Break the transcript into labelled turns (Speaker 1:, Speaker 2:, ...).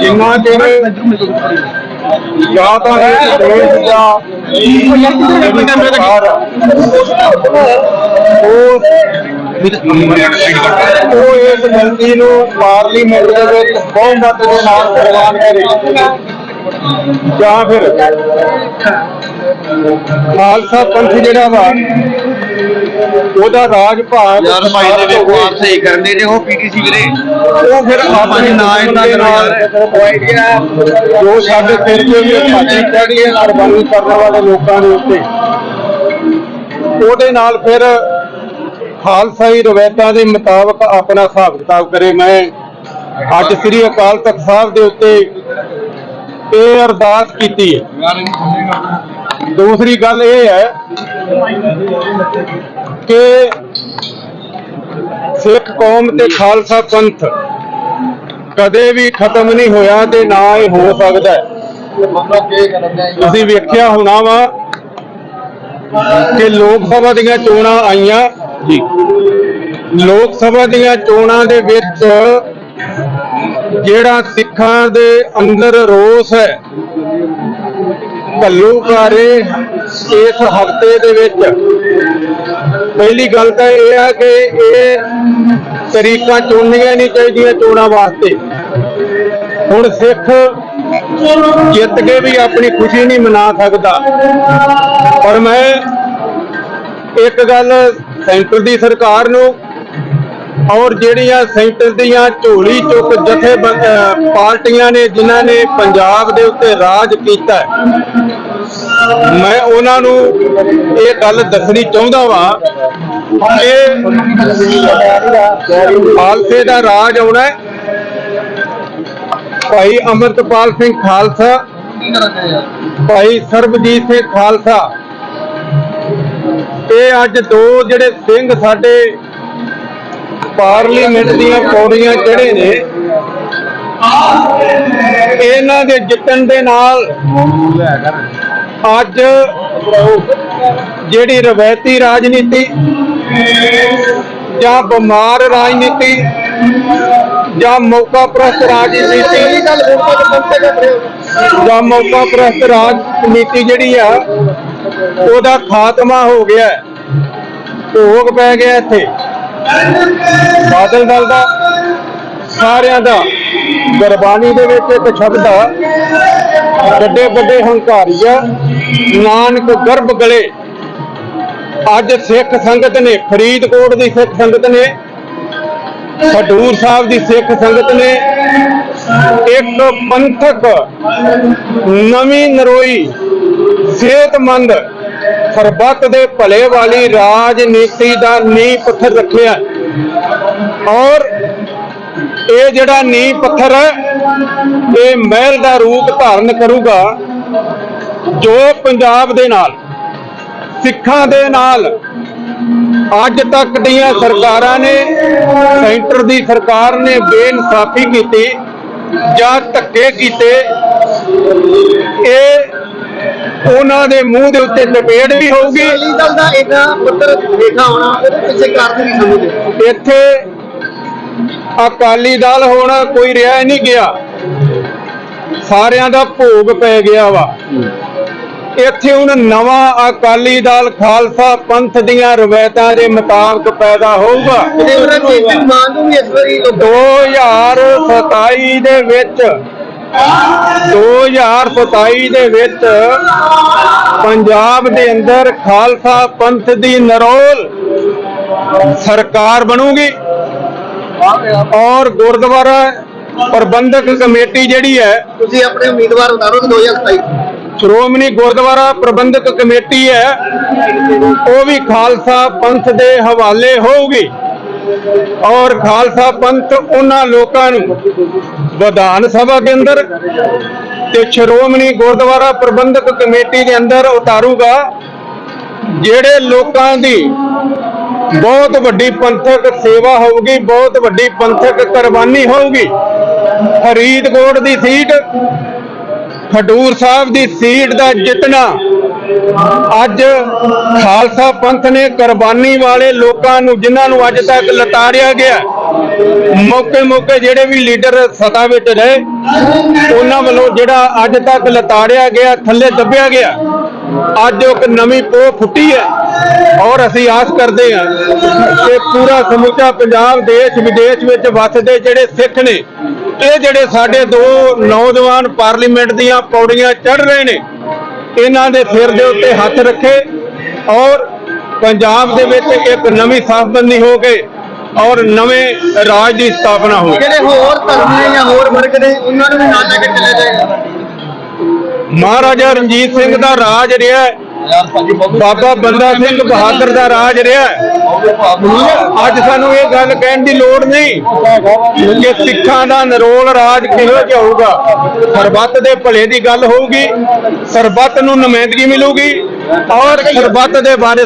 Speaker 1: ਜਿੰਨਾ ਚਿਰ ਜਾਂ ਤਾਂ ਇਹ ਦੇਸ਼ ਦਾ ਸਰਕਾਰ ਉਹ ਉਹ ਇਸ ਗਲਤੀ ਨੂੰ ਪਾਰਲੀਮੈਂਟ ਦੇ ਵਿੱਚ ਬਹੁਮਤ ਦੇ ਨਾਲ ਪ੍ਰਵਾਨ ਕਰੇ ਜਾਂ ਫਿਰ ਖਾਲਸਾ ਪੰਥ ਜਿਹੜਾ ਵਾ ਉਹਦਾ ਰਾਜ ਭਾਗ
Speaker 2: ਯਾਰ ਭਾਈ ਦੇ ਵੇਖਵਾਰ ਸਹੀ ਕਰਨੇ ਨੇ ਉਹ ਪੀਟੀਸੀ ਵੀਰੇ।
Speaker 1: ਉਹ ਫਿਰ ਆਪਣੇ
Speaker 2: ਨਾ ਇੰਨਾ
Speaker 1: ਨਾਲ ਜੋ ਸਾਡੇ ਸਿਰ ਤੇ ਵੀ ਭਾਜੀ ਚੜ੍ਹੀ ਕੁਰਬਾਨੀ ਕਰਨ ਵਾਲੇ ਲੋਕਾਂ ਦੇ ਉੱਤੇ। ਉਹਦੇ ਨਾਲ ਫਿਰ ਖਾਲਸਾਈ ਰਵਾਇਤਾਂ ਦੇ ਮੁਤਾਬਕ ਆਪਣਾ ਹਿਸਾਬ ਕਿਤਾਬ ਕਰੇ। ਮੈਂ ਅੱਜ ਸ੍ਰੀ ਅਕਾਲ ਤਖਤ ਸਾਹਿਬ ਦੇ ਉੱਤੇ ਇਹ ਅਰਦਾਸ ਕੀਤੀ ਹੈ। ਦੂਸਰੀ ਗੱਲ ਇਹ ਹੈ ਕਿ ਸਿੱਖ ਕੌਮ ਤੇ ਖਾਲਸਾ ਪੰਥ ਕਦੇ ਵੀ ਖਤਮ ਨਹੀਂ ਹੋਇਆ ਤੇ ਨਾ ਹੀ ਹੋ ਸਕਦਾ। ਤੁਸੀਂ ਵੇਖਿਆ ਹੋਣਾ ਵਾ ਕਿ ਲੋਕ ਸਭਾ ਦੀਆਂ ਚੋਣਾਂ ਆਈਆਂ ਜੀ ਲੋਕ ਸਭਾ ਦੀਆਂ ਚੋਣਾਂ ਦੇ ਵਿੱਚ ਜਿਹੜਾ ਸਿੱਖਾਂ ਦੇ ਅੰਦਰ ਰੋਸ ਹੈ ਘੱਲੂਘਾਰੇ ਇਸ ਹਫ਼ਤੇ ਦੇ ਵਿੱਚ ਪਹਿਲੀ ਗੱਲ ਤਾਂ ਇਹ ਹੈ ਕਿ ਇਹ ਤਰੀਕਾਂ ਚੁਣਨੀਆਂ ਨਹੀਂ ਚਾਹੀਦੀਆਂ ਚੋਣਾਂ ਵਾਸਤੇ। ਹੁਣ ਸਿੱਖ ਜਿੱਤ ਕੇ ਵੀ ਆਪਣੀ ਖੁਸ਼ੀ ਨਹੀਂ ਮਨਾ ਸਕਦਾ। ਪਰ ਮੈਂ ਇੱਕ ਗੱਲ ਸੈਂਟਰ ਦੀ ਸਰਕਾਰ ਨੂੰ ਔਰ ਜਿਹੜੀਆਂ ਸੈਂਟਰ ਦੀਆਂ ਝੋਲੀ ਚੁੱਕ ਜਥੇ ਪਾਰਟੀਆਂ ਨੇ, ਜਿਨ੍ਹਾਂ ਨੇ ਪੰਜਾਬ ਦੇ ਉੱਤੇ ਰਾਜ ਕੀਤਾ ਮੈਂ ਉਹਨਾਂ ਨੂੰ ਇਹ ਗੱਲ ਦੱਸਣੀ ਚਾਹੁੰਦਾ ਵਾਂ ਕਿ ਖਾਲਸੇ ਦਾ ਰਾਜ ਆਉਣਾ ਹੈ। ਭਾਈ ਅਮਰਤਪਾਲ ਸਿੰਘ ਖਾਲਸਾ, ਭਾਈ ਸਰਬਜੀਤ ਸਿੰਘ ਖਾਲਸਾ। ਇਹ ਅੱਜ ਦੋ ਜਿਹੜੇ ਸਿੰਘ ਸਾਡੇ ਪਾਰਲੀਮੈਂਟ ਦੀਆਂ ਪੌੜੀਆਂ ਚੜੇ ਨੇ। ਇਹਨਾਂ ਦੇ ਜਿੱਤਣ ਦੇ ਨਾਲ ਅੱਜ ਜਿਹੜੀ ਰਵਾਇਤੀ ਰਾਜਨੀਤੀ ਜਾਂ ਬਿਮਾਰ ਰਾਜਨੀਤੀ ਜਾਂ ਮੌਕਾ ਪ੍ਰਸਤ ਰਾਜਨੀਤੀ ਜਾਂ ਮੌਕਾ ਪ੍ਰਸਤ ਰਾਜਨੀਤੀ ਜਿਹੜੀ ਆ, ਉਹਦਾ ਖਾਤਮਾ ਹੋ ਗਿਆ ਭੋਗ ਪੈ ਗਿਆ ਇੱਥੇ। ਬਾਦਲ ਦਲ ਦਾ, ਸਾਰਿਆਂ ਦਾ। ਗੁਰਬਾਣੀ ਦੇ ਵਿੱਚ ਇੱਕ ਸ਼ਬਦ ਆ, ਵੱਡੇ ਵੱਡੇ ਹੰਕਾਰੀ ਆ ਨਾਨਕ ਗਰਭ ਗਲੇ। ਅੱਜ ਸਿੱਖ ਸੰਗਤ ਨੇ, ਫਰੀਦਕੋਟ ਦੀ ਸਿੱਖ ਸੰਗਤ ਨੇ, ਖਡੂਰ ਸਾਹਿਬ ਦੀ ਸਿੱਖ ਸੰਗਤ ਨੇ, ਇੱਕ ਪੰਥਕ ਨਵੀਂ ਨਰੋਈ ਸਿਹਤਮੰਦ ਸਰਬੱਤ ਦੇ ਭਲੇ ਵਾਲੀ ਰਾਜਨੀਤੀ ਦਾ ਨੀਂਹ ਪੱਥਰ ਰੱਖਿਆ ਔਰ ਇਹ ਜਿਹੜਾ ਨੀਂਹ ਪੱਥਰ ਇਹ ਮਹਿਲ ਦਾ ਰੂਪ ਧਾਰਨ ਕਰੂਗਾ ਜੋ ਪੰਜਾਬ ਦੇ ਨਾਲ ਸਿੱਖਾਂ ਦੇ ਨਾਲ ਅੱਜ ਤੱਕ ਦੀਆਂ ਸਰਕਾਰਾਂ ਨੇ ਸੈਂਟਰ ਦੀ ਸਰਕਾਰ ਨੇ ਬੇਇਨਸਾਫੀ ਕੀਤੀ ਜਾਂ ਧੱਕੇ ਕੀਤੇ ਇਹ ਉਹਨਾਂ ਦੇ ਮੂੰਹ ਦੇ ਉੱਤੇ ਚਪੇੜ ਵੀ ਹੋਊਗੀ।
Speaker 2: ਅਕਾਲੀ ਦਲ ਦਾ ਇੱਕ ਪੁੱਤਰ ਦੇਖਾ ਹੋਣਾ ਉਹਦੇ ਪਿੱਛੇ ਕਾਰਨ ਵੀ ਸਮਝਦੇ
Speaker 1: ਇੱਥੇ ਅਕਾਲੀ ਦਲ ਹੁਣ ਕੋਈ ਰਿਹਾ ਹੀ ਨਹੀਂ ਗਿਆ। ਸਾਰਿਆਂ ਦਾ ਭੋਗ ਪੈ ਗਿਆ ਵਾ। ਇੱਥੇ ਹੁਣ ਨਵਾਂ ਅਕਾਲੀ ਦਲ ਖਾਲਸਾ ਪੰਥ ਦੀਆਂ ਰਵਾਇਤਾਂ ਦੇ ਮੁਤਾਬਕ ਪੈਦਾ ਹੋਊਗਾ।
Speaker 2: ਤੇ ਉਹਨਾਂ ਦੀ ਮਾਨ ਨੂੰ ਵੀ ਇਸ ਵਾਰੀ ਲੋਕ
Speaker 1: 2027 ਦੇ ਵਿੱਚ 2027 ਦੇ ਵਿੱਚ ਪੰਜਾਬ ਦੇ ਅੰਦਰ ਖਾਲਸਾ ਪੰਥ ਦੀ ਨਰੋਲ ਸਰਕਾਰ ਬਣੂਗੀ। ਔਰ ਗੁਰਦੁਆਰਾ ਪ੍ਰਬੰਧਕ ਕਮੇਟੀ ਜਿਹੜੀ ਹੈ
Speaker 2: ਤੁਸੀਂ ਆਪਣੇ ਉਮੀਦਵਾਰ ਉਤਾਰੋ 2027
Speaker 1: ਸ਼੍ਰੋਮਣੀ ਗੁਰਦੁਆਰਾ ਪ੍ਰਬੰਧਕ ਕਮੇਟੀ ਹੈ ਉਹ ਵੀ ਖਾਲਸਾ ਪੰਥ ਦੇ ਹਵਾਲੇ ਹੋਊਗੀ। ਔਰ ਖਾਲਸਾ ਪੰਥ ਉਹਨਾਂ ਲੋਕਾਂ ਨੂੰ ਵਿਧਾਨ ਸਭਾ ਦੇ ਅੰਦਰ ਤੇ ਸ਼੍ਰੋਮਣੀ ਗੁਰਦੁਆਰਾ ਪ੍ਰਬੰਧਕ ਕਮੇਟੀ ਦੇ ਅੰਦਰ ਉਤਾਰੂਗਾ ਜਿਹੜੇ ਲੋਕਾਂ ਦੀ ਬਹੁਤ ਵੱਡੀ ਪੰਥਕ ਸੇਵਾ ਹੋਊਗੀ, ਬਹੁਤ ਵੱਡੀ ਪੰਥਕ ਕੁਰਬਾਨੀ ਹੋਊਗੀ। ਫਰੀਦਕੋਟ ਦੀ ਸੀਟ, ਖਡੂਰ ਸਾਹਿਬ ਦੀ ਸੀਟ ਦਾ ਜਿੱਤਣਾ। ਅੱਜ ਖਾਲਸਾ ਪੰਥ ਨੇ ਕੁਰਬਾਨੀ ਵਾਲੇ ਲੋਕਾਂ ਨੂੰ, ਜਿਨ੍ਹਾਂ ਨੂੰ ਅੱਜ ਤੱਕ ਲਤਾੜਿਆ ਗਿਆ, ਮੌਕੇ ਮੌਕੇ ਜਿਹੜੇ ਵੀ ਲੀਡਰ ਸਤਾ ਵਿੱਚ ਰਹੇ, ਉਹਨਾਂ ਵੱਲੋਂ ਜਿਹੜਾ ਅੱਜ ਤੱਕ ਲਤਾੜਿਆ ਗਿਆ, ਥੱਲੇ ਦੱਬਿਆ ਗਿਆ ਅੱਜ ਇੱਕ ਨਵੀਂ ਪੋਹ ਫੁੱਟੀ ਹੈ ਔਰ ਅਸੀਂ ਆਸ ਕਰਦੇ ਹਾਂ ਕਿ ਪੂਰਾ ਸਮੁੱਚਾ ਪੰਜਾਬ ਦੇਸ਼ ਵਿਦੇਸ਼ ਵਿੱਚ ਵੱਸਦੇ ਜਿਹੜੇ ਸਿੱਖ ਨੇ, ਇਹ ਜਿਹੜੇ ਸਾਡੇ ਦੋ ਨੌਜਵਾਨ ਪਾਰਲੀਮੈਂਟ ਦੀਆਂ ਪੌੜੀਆਂ ਚੜ ਰਹੇ ਨੇ, ਇਹਨਾਂ ਦੇ ਸਿਰ ਦੇ ਉੱਤੇ ਹੱਥ ਰੱਖੇ ਔਰ ਪੰਜਾਬ ਦੇ ਵਿੱਚ ਇੱਕ ਨਵੀਂ ਸਾਫਬੰਦੀ ਹੋ ਕੇ ਔਰ ਨਵੇਂ ਰਾਜ ਦੀ ਸਥਾਪਨਾ ਹੋ
Speaker 2: ਜਿਹੜੇ ਹੋਰ ਧਰਮ ਨੇ ਜਾਂ ਹੋਰ ਵਰਗ ਨੇ, ਉਹਨਾਂ ਨੂੰ ਵੀ ਨਾਲ ਲੈ ਕੇ ਚੱਲਿਆ ਜਾਏਗਾ।
Speaker 1: ਮਹਾਰਾਜਾ ਰਣਜੀਤ ਸਿੰਘ ਦਾ ਰਾਜ ਰਿਹਾ। ਬਾਬਾ ਬੰਦਾ ਸਿੰਘ ਬਹਾਦਰ ਦਾ ਰਾਜ ਰਿਹਾ। ਅੱਜ ਸਾਨੂੰ ਇਹ ਗੱਲ ਕਹਿਣ ਦੀ ਲੋੜ ਨਹੀਂ ਕਿ ਸਿੱਖਾਂ ਦਾ ਨਿਰੋਲ ਰਾਜ ਕਿਹੋ ਜਿਹਾ ਹੋਊਗਾ ਸਰਬੱਤ ਦੇ ਭਲੇ ਦੀ ਗੱਲ ਹੋਊਗੀ ਸਰਬੱਤ ਨੂੰ ਨੁਮਾਇੰਦਗੀ ਮਿਲੂਗੀ ਔਰ ਸਰਬੱਤ ਦੇ ਬਾਰੇ